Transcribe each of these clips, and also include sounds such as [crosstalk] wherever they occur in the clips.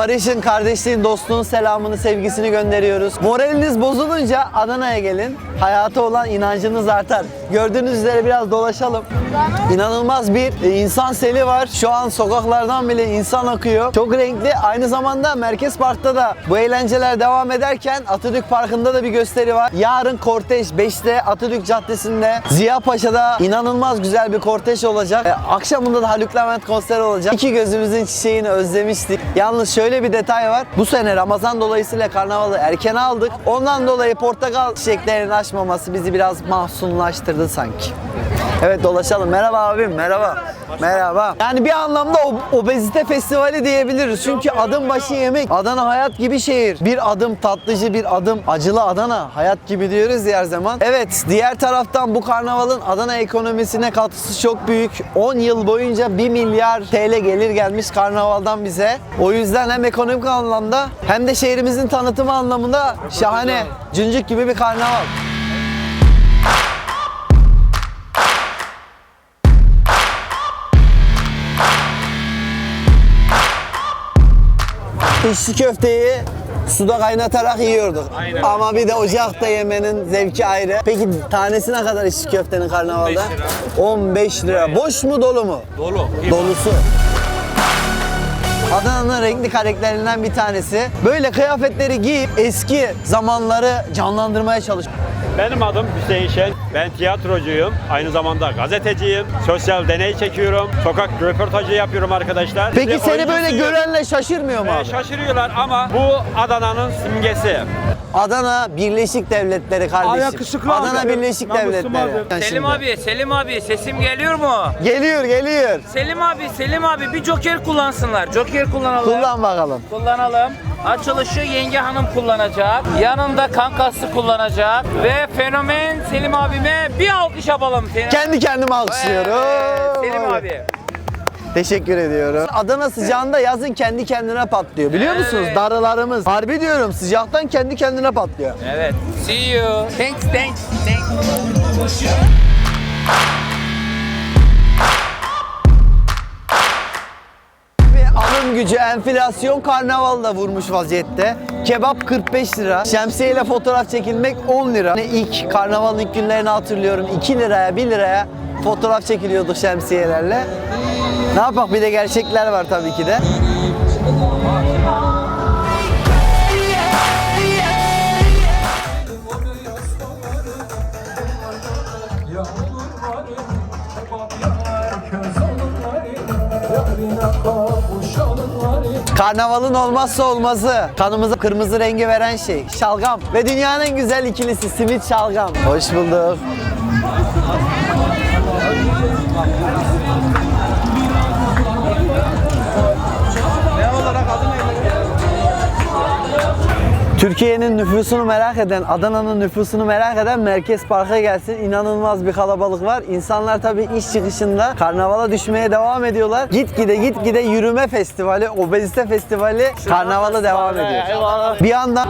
barışın, kardeşliğin, dostluğun selamını, sevgisini gönderiyoruz. Moraliniz bozulunca Adana'ya gelin. Hayata olan inancınız artar. Gördüğünüz üzere biraz dolaşalım. İnanılmaz bir e, insan seli var. Şu an sokaklardan bile insan akıyor. Çok renkli. Aynı zamanda Merkez Park'ta da bu eğlenceler devam ederken Atatürk Parkı'nda da bir gösteri var. Yarın kortej 5'te Atatürk Caddesi'nde Ziya Paşa'da inanılmaz güzel bir kortej olacak. E, akşamında da Haluk Levent konseri olacak. İki gözümüzün çiçeğini özlemiştik. Yalnız şöyle bir detay var. Bu sene Ramazan dolayısıyla karnavalı erken aldık. Ondan dolayı portakal çiçeklerinin açmaması bizi biraz mahzunlaştırdı sanki. Evet dolaşalım. Merhaba abim, merhaba. Merhaba. Yani bir anlamda obezite festivali diyebiliriz. Çünkü adım başı yemek. Adana hayat gibi şehir. Bir adım tatlıcı, bir adım acılı Adana. Hayat gibi diyoruz her zaman. Evet, diğer taraftan bu karnavalın Adana ekonomisine katkısı çok büyük. 10 yıl boyunca 1 milyar TL gelir gelmiş karnavaldan bize. O yüzden hem ekonomik anlamda hem de şehrimizin tanıtımı anlamında şahane. Cüncük gibi bir karnaval. İçli köfteyi suda kaynatarak yiyorduk. Aynen. Ama bir de ocakta yemenin zevki ayrı. Peki tanesi ne kadar içli köftenin karnavalda? 15 lira. Boş mu dolu mu? Dolu. Dolusu. Adana'nın renkli karakterlerinden bir tanesi. Böyle kıyafetleri giyip eski zamanları canlandırmaya çalış. Benim adım Hüseyin Şen. Ben tiyatrocuyum. Aynı zamanda gazeteciyim. Sosyal deney çekiyorum. Sokak röportajı yapıyorum arkadaşlar. Peki Ve seni böyle görenle şaşırmıyor mu abi? şaşırıyorlar ama bu Adana'nın simgesi. Adana Birleşik Devletleri kardeşim. yakışıklı Adana abi. Birleşik Namusum Devletleri. abi. Yani Selim şimdi- abi, Selim abi sesim geliyor mu? Geliyor geliyor. Selim abi, Selim abi bir joker kullansınlar. Joker kullanalım. Kullan bakalım. Kullanalım. Açılışı yenge hanım kullanacak. Yanında kankası kullanacak. Ve fenomen Selim abime bir alkış yapalım. Selim, Kendi kendime alkışlıyorum. Evet, Selim abi. Teşekkür ediyorum. Adana sıcağında yazın kendi kendine patlıyor. Biliyor Evet. musunuz? Darılarımız. Harbi diyorum sıcaktan kendi kendine patlıyor. Evet. See you. Thanks, thanks, thanks. Gücü enflasyon karnaval da vurmuş vaziyette. Kebap 45 lira. Şemsiyeyle fotoğraf çekilmek 10 lira. Hani ilk karnavalın ilk günlerini hatırlıyorum. 2 liraya 1 liraya fotoğraf çekiliyorduk şemsiyelerle. Ne yapak bir de gerçekler var tabii ki de. Karnavalın olmazsa olmazı, kanımıza kırmızı rengi veren şey, şalgam. Ve dünyanın en güzel ikilisi simit şalgam. Hoş bulduk. Türkiye'nin nüfusunu merak eden, Adana'nın nüfusunu merak eden Merkez Park'a gelsin. İnanılmaz bir kalabalık var. İnsanlar tabii iş çıkışında karnavala düşmeye devam ediyorlar. Gitgide gitgide yürüme festivali, obezite festivali karnavala devam ediyor. Bir yandan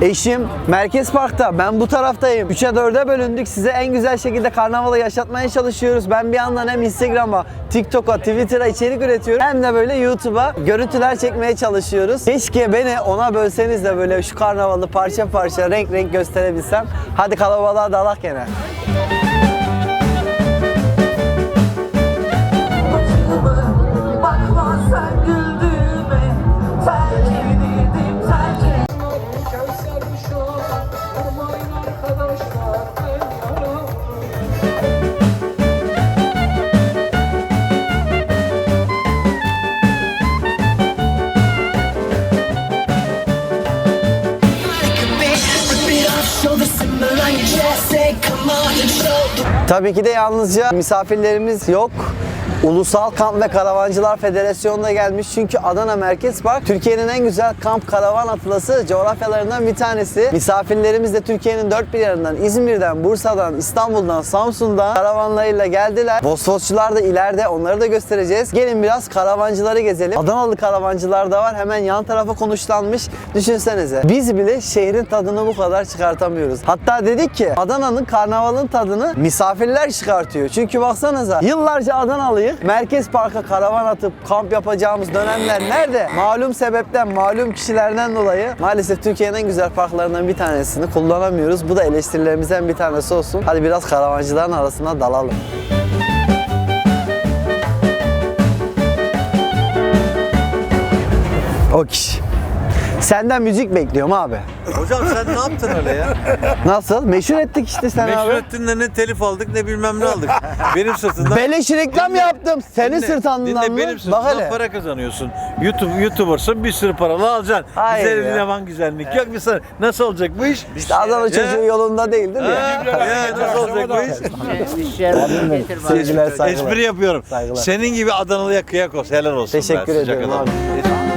eşim Merkez Park'ta, ben bu taraftayım. 3'e 4'e bölündük. Size en güzel şekilde karnavalı yaşatmaya çalışıyoruz. Ben bir yandan hem Instagram'a, TikTok'a, Twitter'a içerik üretiyorum. Hem de böyle YouTube'a görüntüler çekmeye çalışıyoruz. Keşke beni ona bölseniz de böyle şu karnavalı parça parça, renk renk gösterebilsem. Hadi kalabalığa dalak gene. Tabii ki de yalnızca misafirlerimiz yok. Ulusal Kamp ve Karavancılar Federasyonu da gelmiş çünkü Adana Merkez Park Türkiye'nin en güzel kamp karavan atlası coğrafyalarından bir tanesi. Misafirlerimiz de Türkiye'nin dört bir yanından İzmir'den, Bursa'dan, İstanbul'dan, Samsun'dan karavanlarıyla geldiler. Vosvosçular da ileride onları da göstereceğiz. Gelin biraz karavancıları gezelim. Adanalı karavancılar da var hemen yan tarafa konuşlanmış. Düşünsenize biz bile şehrin tadını bu kadar çıkartamıyoruz. Hatta dedik ki Adana'nın karnavalın tadını misafirler çıkartıyor. Çünkü baksanıza yıllarca Adanalıyım Merkez Park'a karavan atıp kamp yapacağımız dönemler nerede? Malum sebepten, malum kişilerden dolayı maalesef Türkiye'nin en güzel parklarından bir tanesini kullanamıyoruz. Bu da eleştirilerimizden bir tanesi olsun. Hadi biraz karavancıların arasına dalalım. O kişi. Senden müzik bekliyorum abi. Hocam sen ne yaptın öyle ya? Nasıl? Meşhur ettik işte sen Meşhur abi. ettin de ne telif aldık ne bilmem ne aldık. Benim sırtımdan. Beleş reklam yaptım. Senin Dinle, sırtından dinle, mı? benim Bak sırtımdan hele. para kazanıyorsun. YouTube YouTuber'sın bir sürü paralı alacaksın. Hayır Bize ya. dinlemen güzellik. Yok bir sana. Nasıl olacak bu iş? İşte Adana çocuğu yolunda değil değil mi? Ha, ya, nasıl olacak bu iş? Sevgiler, saygılar. Espri yapıyorum. Saygılar. Senin gibi Adanalı'ya kıyak olsun. Helal olsun. Teşekkür be, sıcak ediyorum adam. abi.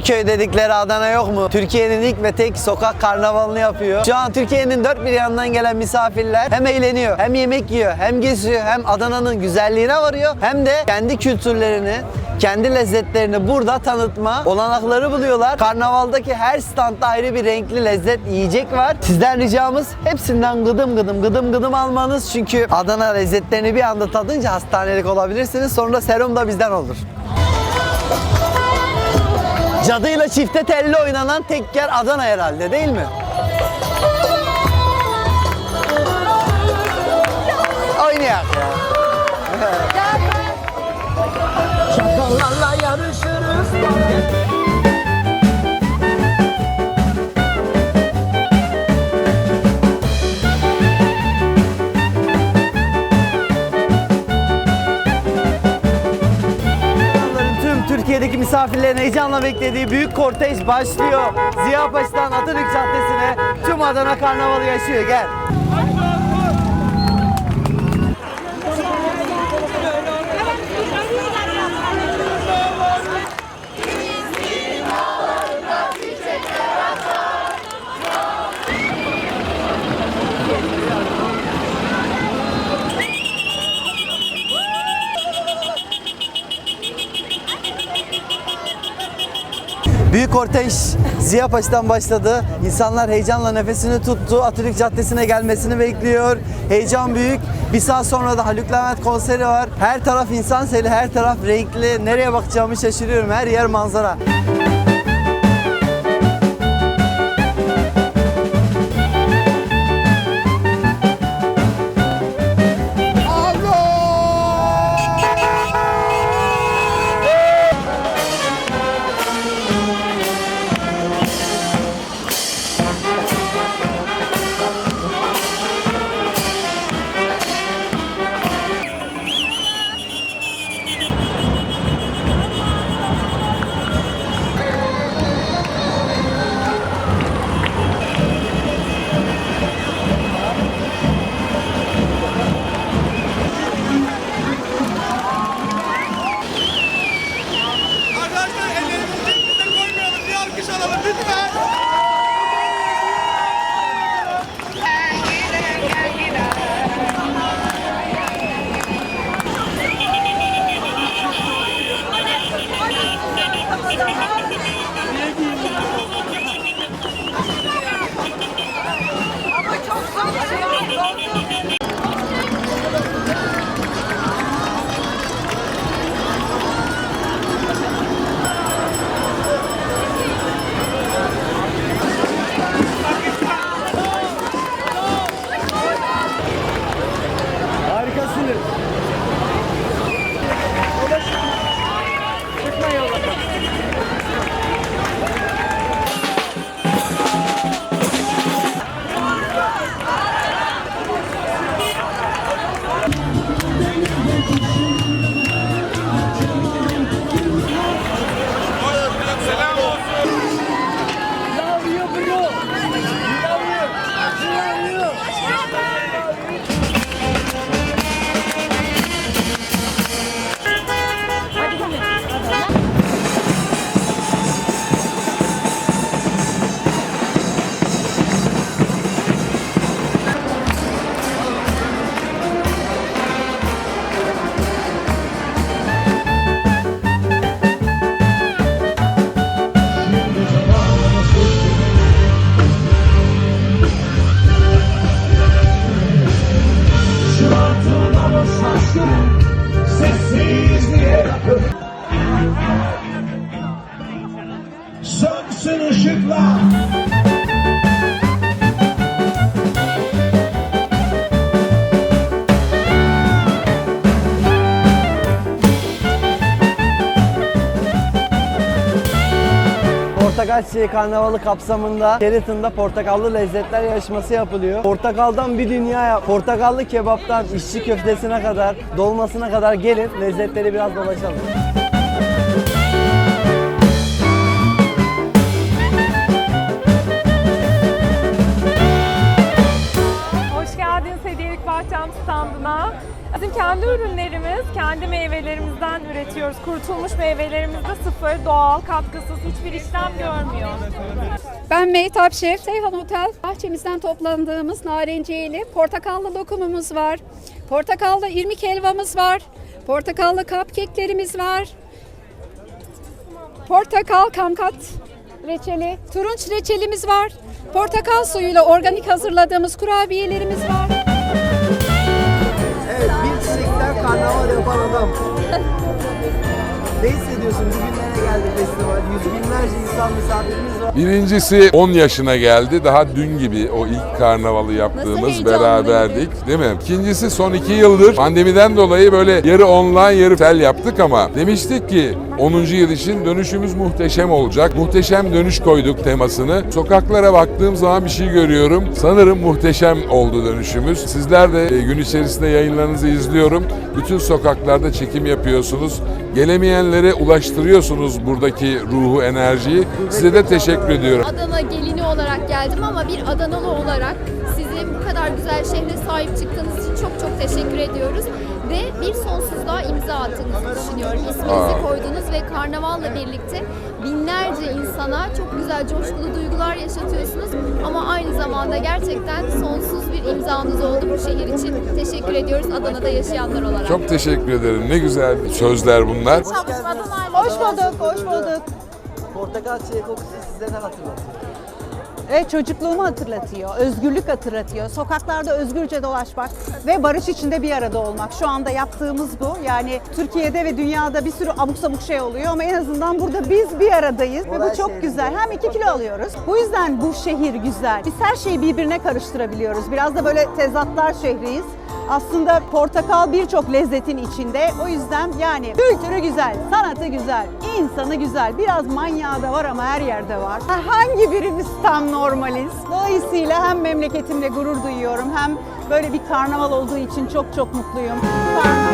O köy dedikleri Adana yok mu? Türkiye'nin ilk ve tek sokak karnavalını yapıyor. Şu an Türkiye'nin dört bir yanından gelen misafirler hem eğleniyor, hem yemek yiyor, hem geziyor, hem Adana'nın güzelliğine varıyor, hem de kendi kültürlerini, kendi lezzetlerini burada tanıtma olanakları buluyorlar. Karnavaldaki her standta ayrı bir renkli lezzet yiyecek var. Sizden ricamız hepsinden gıdım gıdım gıdım gıdım almanız. Çünkü Adana lezzetlerini bir anda tadınca hastanelik olabilirsiniz. Sonra serum da bizden olur. Cadıyla çifte telli oynanan tek yer Adana herhalde değil mi? Oynayak ya. Çakallarla yarışırız Türkiye'deki misafirlerin heyecanla beklediği büyük kortej başlıyor. Ziya Paşa'dan Atatürk Caddesi'ne tüm Adana Karnavalı yaşıyor. Gel. Büyük kortej Ziya Paşa'dan başladı. İnsanlar heyecanla nefesini tuttu. Atatürk Caddesi'ne gelmesini bekliyor. Heyecan büyük. Bir saat sonra da Haluk Levent konseri var. Her taraf insan seli, her taraf renkli. Nereye bakacağımı şaşırıyorum. Her yer manzara. Yeah. Portakal Çiçeği Karnavalı kapsamında Sheraton'da portakallı lezzetler yarışması yapılıyor. Portakaldan bir dünya yap. Portakallı kebaptan işçi köftesine kadar, dolmasına kadar gelin lezzetleri biraz dolaşalım. Kendi ürünlerimiz, kendi meyvelerimizden üretiyoruz. Kurutulmuş meyvelerimiz de sıfır, doğal, katkısız, hiçbir işlem görmüyor. Ben Mehtap Şef, Seyhan Otel. Bahçemizden toplandığımız narenciyeli portakallı lokumumuz var. Portakallı irmik helvamız var. Portakallı cupcake'lerimiz var. Portakal kamkat reçeli, turunç reçelimiz var. Portakal suyuyla organik hazırladığımız kurabiyelerimiz var. Karnaval yapan adam. [laughs] ne hissediyorsun? Bugünlere geldi festival. Yüz binlerce insan misafirimiz var. Birincisi 10 yaşına geldi. Daha dün gibi o ilk karnavalı yaptığımız beraberdik. Değil mi? İkincisi son iki yıldır pandemiden dolayı böyle yarı online yarı tel yaptık ama demiştik ki 10. yıl için dönüşümüz muhteşem olacak. Muhteşem dönüş koyduk temasını. Sokaklara baktığım zaman bir şey görüyorum. Sanırım muhteşem oldu dönüşümüz. Sizler de e, gün içerisinde yayınlarınızı izliyorum. Bütün sokaklarda çekim yapıyorsunuz. Gelemeyenlere ulaştırıyorsunuz buradaki ruhu, enerjiyi. Size de teşekkür ediyorum. Adana gelini olarak geldim ama bir Adanalı olarak sizin bu kadar güzel şehre sahip çıktığınız için çok çok teşekkür ediyoruz. Ve bir sonsuzluğa imza attığınızı düşünüyorum. İsminizi Aa. koydunuz ve karnavalla birlikte binlerce insana çok güzel coşkulu duygular yaşatıyorsunuz. Ama aynı zamanda gerçekten sonsuz bir imzanız oldu bu şehir için. Teşekkür ediyoruz Adana'da yaşayanlar olarak. Çok teşekkür ederim. Ne güzel sözler bunlar. Hoş bulduk, hoş bulduk. Portakal çiçeği kokusu size ne hatırlatıyor? Evet, çocukluğumu hatırlatıyor, özgürlük hatırlatıyor. Sokaklarda özgürce dolaşmak ve barış içinde bir arada olmak. Şu anda yaptığımız bu. Yani Türkiye'de ve dünyada bir sürü abuk sabuk şey oluyor ama en azından burada biz bir aradayız ve bu çok şehri. güzel. Hem iki kilo alıyoruz. Bu yüzden bu şehir güzel. Biz her şeyi birbirine karıştırabiliyoruz. Biraz da böyle tezatlar şehriyiz. Aslında portakal birçok lezzetin içinde. O yüzden yani kültürü güzel, sanatı güzel, insanı güzel. Biraz manyağı da var ama her yerde var. Ha, Hangi birimiz tam normaliz? Dolayısıyla hem memleketimle gurur duyuyorum hem böyle bir karnaval olduğu için çok çok mutluyum. Karnaval.